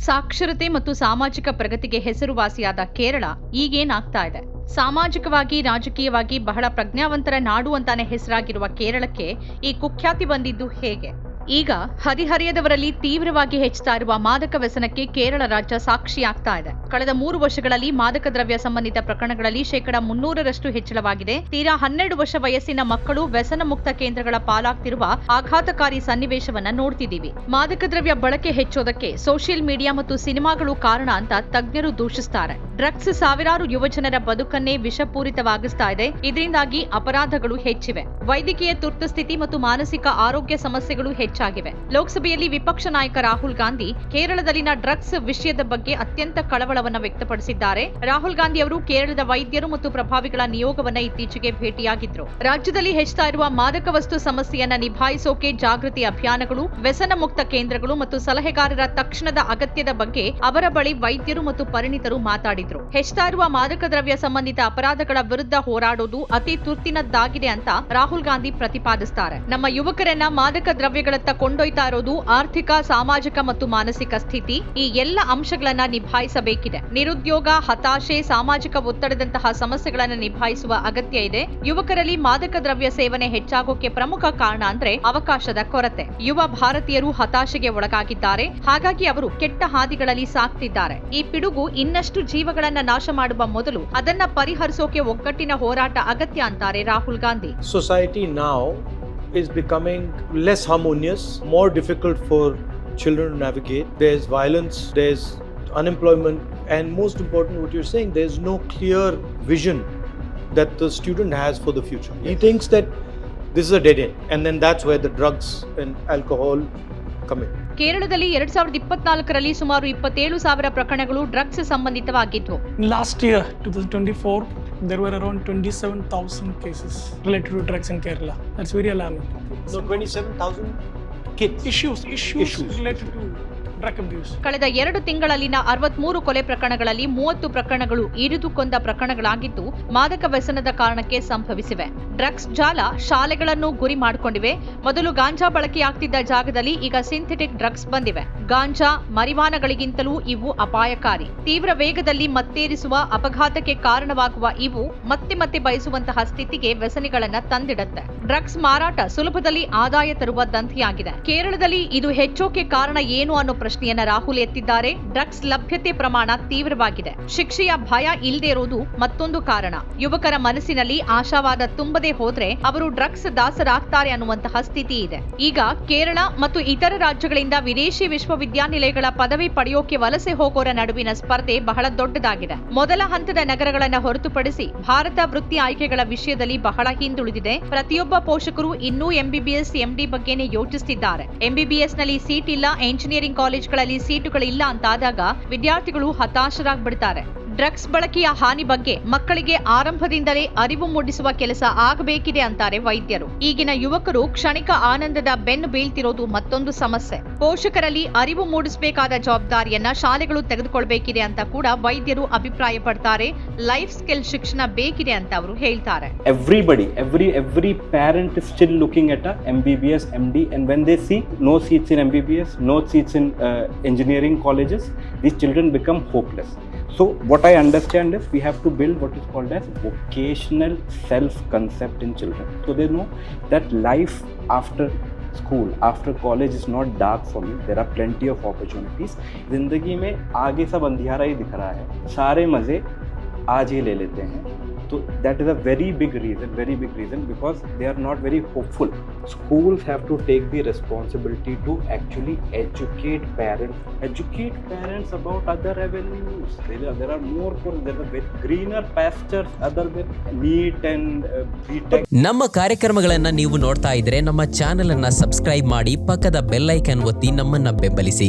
ಸಾಕ್ಷರತೆ ಮತ್ತು ಸಾಮಾಜಿಕ ಪ್ರಗತಿಗೆ ಹೆಸರುವಾಸಿಯಾದ ಕೇರಳ ಈಗೇನಾಗ್ತಾ ಇದೆ? ಸಾಮಾಜಿಕವಾಗಿ, ರಾಜಕೀಯವಾಗಿ ಬಹಳ ಪ್ರಜ್ಞಾವಂತರ ನಾಡು ಅಂತಾನೆ ಹೆಸರಾಗಿರುವ ಕೇರಳಕ್ಕೆ ಈ ಕುಖ್ಯಾತಿ ಬಂದಿದ್ದು ಹೇಗೆ? ಈಗ ಹದಿಹರೆಯದವರಲ್ಲಿ ತೀವ್ರವಾಗಿ ಹೆಚ್ಚುತ್ತಾ ಇರುವ ಮಾದಕ ವ್ಯಸನಕ್ಕೆ ಕೇರಳ ರಾಜ್ಯ ಸಾಕ್ಷಿಯಾಗ್ತಾ ಇದೆ. ಕಳೆದ ಮೂರು ವರ್ಷಗಳಲ್ಲಿ ಮಾದಕ ದ್ರವ್ಯ ಸಂಬಂಧಿತ ಪ್ರಕರಣಗಳಲ್ಲಿ ಶೇಕಡ ಮುನ್ನೂರರಷ್ಟು ಹೆಚ್ಚಳವಾಗಿದೆ. ತೀರಾ ಹನ್ನೆರಡು ವರ್ಷ ವಯಸ್ಸಿನ ಮಕ್ಕಳು ವ್ಯಸನ ಮುಕ್ತ ಕೇಂದ್ರಗಳ ಪಾಲಾಗ್ತಿರುವ ಆಘಾತಕಾರಿ ಸನ್ನಿವೇಶವನ್ನ ನೋಡ್ತಿದ್ದೀವಿ. ಮಾದಕ ದ್ರವ್ಯ ಬಳಕೆ ಹೆಚ್ಚೋದಕ್ಕೆ ಸೋಷಿಯಲ್ ಮೀಡಿಯಾ ಮತ್ತು ಸಿನಿಮಾಗಳು ಕಾರಣ ಅಂತ ತಜ್ಞರು ದೂಷಿಸ್ತಾರೆ. ಡ್ರಗ್ಸ್ ಸಾವಿರಾರು ಯುವಜನರ ಬದುಕನ್ನೇ ವಿಷಪೂರಿತವಾಗಿಸ್ತಾ ಇದೆ. ಇದರಿಂದಾಗಿ ಅಪರಾಧಗಳು ಹೆಚ್ಚಿವೆ. ವೈದ್ಯಕೀಯ ತುರ್ತು ಸ್ಥಿತಿ ಮತ್ತು ಮಾನಸಿಕ ಆರೋಗ್ಯ ಸಮಸ್ಯೆಗಳು ಹೆಚ್ಚಾಗಿವೆ. ಲೋಕಸಭೆಯಲ್ಲಿ ವಿಪಕ್ಷ ನಾಯಕ ರಾಹುಲ್ ಗಾಂಧಿ ಕೇರಳದಲ್ಲಿನ ಡ್ರಗ್ಸ್ ವಿಷಯದ ಬಗ್ಗೆ ಅತ್ಯಂತ ಕಳವಳವನ್ನ ವ್ಯಕ್ತಪಡಿಸಿದ್ದಾರೆ. ರಾಹುಲ್ ಗಾಂಧಿ ಅವರು ಕೇರಳದ ವೈದ್ಯರು ಮತ್ತು ಪ್ರಭಾವಿಗಳ ನಿಯೋಗವನ್ನ ಇತ್ತೀಚೆಗೆ ಭೇಟಿಯಾಗಿದ್ರು. ರಾಜ್ಯದಲ್ಲಿ ಹೆಚ್ಚುತ್ತಾ ಇರುವ ಮಾದಕ ವಸ್ತು ಸಮಸ್ಯೆಯನ್ನ ನಿಭಾಯಿಸೋಕೆ ಜಾಗೃತಿ ಅಭಿಯಾನಗಳು, ವ್ಯಸನ ಮುಕ್ತ ಕೇಂದ್ರಗಳು ಮತ್ತು ಸಲಹೆಗಾರರ ತಕ್ಷಣದ ಅಗತ್ಯದ ಬಗ್ಗೆ ಅವರ ಬಳಿ ವೈದ್ಯರು ಮತ್ತು ಪರಿಣಿತರು ಮಾತಾಡಿದ್ರು. ಹೆಚ್ಚುತ್ತಾ ಇರುವ ಮಾದಕ ದ್ರವ್ಯ ಸಂಬಂಧಿತ ಅಪರಾಧಗಳ ವಿರುದ್ಧ ಹೋರಾಡೋದು ಅತಿ ತುರ್ತಿನದ್ದಾಗಿದೆ ಅಂತ ರಾಹುಲ್ ಗಾಂಧಿ ಪ್ರತಿಪಾದಿಸ್ತಾರೆ. ನಮ್ಮ ಯುವಕರನ್ನ ಮಾದಕ ದ್ರವ್ಯಗಳತ್ತ ಕೊಂಡೊಯ್ತಾ ಇರೋದು ಆರ್ಥಿಕ, ಸಾಮಾಜಿಕ ಮತ್ತು ಮಾನಸಿಕ ಸ್ಥಿತಿ ಈ ಎಲ್ಲ ಅಂಶಗಳನ್ನ ನಿಭಾಯಿಸಬೇಕಿದೆ. ನಿರುದ್ಯೋಗ, ಹತಾಶೆ, ಸಾಮಾಜಿಕ ಒತ್ತಡದಂತಹ ಸಮಸ್ಯೆಗಳನ್ನ ನಿಭಾಯಿಸುವ ಅಗತ್ಯ ಇದೆ. ಯುವಕರಲ್ಲಿ ಮಾದಕ ದ್ರವ್ಯ ಸೇವನೆ ಹೆಚ್ಚಾಗೋಕೆ ಪ್ರಮುಖ ಕಾರಣ ಅಂದ್ರೆ ಅವಕಾಶದ ಕೊರತೆ. ಯುವ ಭಾರತೀಯರು ಹತಾಶೆಗೆ ಒಳಗಾಗಿದ್ದಾರೆ. ಹಾಗಾಗಿ ಅವರು ಕೆಟ್ಟ ಹಾದಿಗಳಲ್ಲಿ ಸಾಕ್ತಿದ್ದಾರೆ. ಈ ಪಿಡುಗು ಇನ್ನಷ್ಟು ಜೀವಗಳನ್ನ ನಾಶ ಮಾಡುವ ಮೊದಲು ಅದನ್ನ ಪರಿಹರಿಸೋಕೆ ಒಗ್ಗಟ್ಟಿನ ಹೋರಾಟ ಅಗತ್ಯ ಅಂತಾರೆ Rahul Gandhi society now is becoming less harmonious, more difficult for children to navigate. There's violence, there's unemployment, and most important, what you're saying, there's no clear vision that the student has for the future. He thinks that this is a dead end, and then that's where the drugs and alcohol come in. ಕೇರಳದಲ್ಲಿ ಎರಡ್ ಸಾವಿರದ ಇಪ್ಪತ್ನಾಲ್ಕರಲ್ಲಿ ಸುಮಾರು ಇಪ್ಪತ್ತೇಳು ಸಾವಿರ ಪ್ರಕರಣಗಳು drugs ಸಂಬಂಧಿತವಾಗಿದ್ದವು last year two thousand twenty four around twenty seven thousand cases related to drugs in Kerala that's very alarming twenty seven thousand issues issues related to ಕಳೆದ ಎರಡು ತಿಂಗಳಲ್ಲಿನ ಅರವತ್ಮೂರು ಕೊಲೆ ಪ್ರಕರಣಗಳಲ್ಲಿ ಮೂವತ್ತು ಪ್ರಕರಣಗಳು ಇರಿದುಕೊಂಡ ಪ್ರಕರಣಗಳಾಗಿದ್ದು ಮಾದಕ ವ್ಯಸನದ ಕಾರಣಕ್ಕೆ ಸಂಭವಿಸಿವೆ. ಡ್ರಗ್ಸ್ ಜಾಲ ಶಾಲೆಗಳನ್ನು ಗುರಿ ಮಾಡಿಕೊಂಡಿವೆ. ಮೊದಲು ಗಾಂಜಾ ಬಳಕೆಯಾಗ್ತಿದ್ದ ಜಾಗದಲ್ಲಿ ಈಗ ಸಿಂಥೆಟಿಕ್ ಡ್ರಗ್ಸ್ ಬಂದಿವೆ. ಗಾಂಜಾ ಮರಿವಾನಗಳಿಗಿಂತಲೂ ಇವು ಅಪಾಯಕಾರಿ. ತೀವ್ರ ವೇಗದಲ್ಲಿ ಮತ್ತೇರಿಸುವ ಅಪಘಾತಕ್ಕೆ ಕಾರಣವಾಗುವ ಇವು ಮತ್ತೆ ಮತ್ತೆ ಬಯಸುವಂತಹ ಸ್ಥಿತಿಗೆ ವ್ಯಸನಿಗಳನ್ನ ತಂದಿಡುತ್ತೆ. ಡ್ರಗ್ಸ್ ಮಾರಾಟ ಸುಲಭದಲ್ಲಿ ಆದಾಯ ತರುವ ದಂಧೆಯಾಗಿದೆ ಕೇರಳದಲ್ಲಿ ಇದು ಹೆಚ್ಚೋಕೆ ಕಾರಣ ಏನು ಅನ್ನೋ ಪ್ರಶ್ನೆಯನ್ನ ರಾಹುಲ್ ಎತ್ತಿದ್ದಾರೆ. ಡ್ರಗ್ಸ್ ಲಭ್ಯತೆ ಪ್ರಮಾಣ ತೀವ್ರವಾಗಿದೆ. ಶಿಕ್ಷೆಯ ಭಯ ಇಲ್ಲದೆ ಇರೋದು ಮತ್ತೊಂದು ಕಾರಣ. ಯುವಕರ ಮನಸ್ಸಿನಲ್ಲಿ ಆಶಾವಾದ ತುಂಬದೆ ಹೋದ್ರೆ ಅವರು ಡ್ರಗ್ಸ್ ದಾಸರಾಗ್ತಾರೆ ಅನ್ನುವಂತಹ ಸ್ಥಿತಿ ಇದೆ. ಈಗ ಕೇರಳ ಮತ್ತು ಇತರ ರಾಜ್ಯಗಳಿಂದ ವಿದೇಶಿ ವಿಶ್ವವಿದ್ಯಾನಿಲಯಗಳ ಪದವಿ ಪಡೆಯೋಕೆ ವಲಸೆ ಹೋಗೋರ ನಡುವಿನ ಸ್ಪರ್ಧೆ ಬಹಳ ದೊಡ್ಡದಾಗಿದೆ. ಮೊದಲ ಹಂತದ ನಗರಗಳನ್ನ ಹೊರತುಪಡಿಸಿ ಭಾರತ ವೃತ್ತಿ ಆಯ್ಕೆಗಳ ವಿಷಯದಲ್ಲಿ ಬಹಳ ಹಿಂದುಳಿದಿದೆ. ಪ್ರತಿಯೊಬ್ಬ ಪೋಷಕರು ಇನ್ನೂ ಎಂಬಿಬಿಎಸ್ ಎಂಡಿ ಬಗ್ಗೆನೇ ಯೋಚಿಸುತ್ತಿದ್ದಾರೆ ಎಂಬಿಬಿಎಸ್ನಲ್ಲಿ ಸೀಟ್ ಇಲ್ಲ ಎಂಜಿನಿಯರಿಂಗ್ ಕಾಲೇಜ್ಗಳಲ್ಲಿ ಸೀಟುಗಳಿಲ್ಲ ಅಂತಾದಾಗ ವಿದ್ಯಾರ್ಥಿಗಳು ಹತಾಶರಾಗ್ಬಿಡ್ತಾರೆ. ಡ್ರಗ್ಸ್ ಬಳಕೆಯ ಹಾನಿ ಬಗ್ಗೆ ಮಕ್ಕಳಿಗೆ ಆರಂಭದಿಂದಲೇ ಅರಿವು ಮೂಡಿಸುವ ಕೆಲಸ ಆಗಬೇಕಿದೆ ಅಂತಾರೆ ವೈದ್ಯರು. ಈಗಿನ ಯುವಕರು ಕ್ಷಣಿಕ ಆನಂದದ ಬೆನ್ನು ಬೀಳ್ತಿರೋದು ಮತ್ತೊಂದು ಸಮಸ್ಯೆ. ಪೋಷಕರಲ್ಲಿ ಅರಿವು ಮೂಡಿಸಬೇಕಾದ ಜವಾಬ್ದಾರಿಯನ್ನ ಶಾಲೆಗಳು ತೆಗೆದುಕೊಳ್ಬೇಕಿದೆ ಅಂತ ಕೂಡ ವೈದ್ಯರು ಅಭಿಪ್ರಾಯ ಪಡ್ತಾರೆ ಲೈಫ್ ಸ್ಕಿಲ್ ಶಿಕ್ಷಣ ಬೇಕಿದೆ ಅಂತ ಅವರು ಹೇಳ್ತಾರೆ. Everybody every every parent still looking at M B B S M D and when they see no seats in M B B S no seats in engineering colleges these children become hopeless. So what i understand is we have to build what is called as vocational self concept in children so they know that life after school after college is not dark for me there are plenty of opportunities ज़िंदगी में आगे सब अंधियारा ही दिख रहा है सारे मज़े आज ही ले लेते हैं तो that is a very big reason very big reason because they are not very hopeful schools have to take the responsibility to actually educate parents educate parents about other avenues there are, more are more courses there are other NEET and uh, BTech ನಮ್ಮ ಕಾರ್ಯಕ್ರಮಗಳನ್ನು ನೀವು ನೋಡ್ತಾ ಇದ್ರೆ ನಮ್ಮ channel ಅನ್ನ subscribe ಮಾಡಿ ಪಕ್ಕದ bell icon ಒತ್ತಿ ನಮ್ಮನ್ನ ಬೆಂಬಲಿಸಿ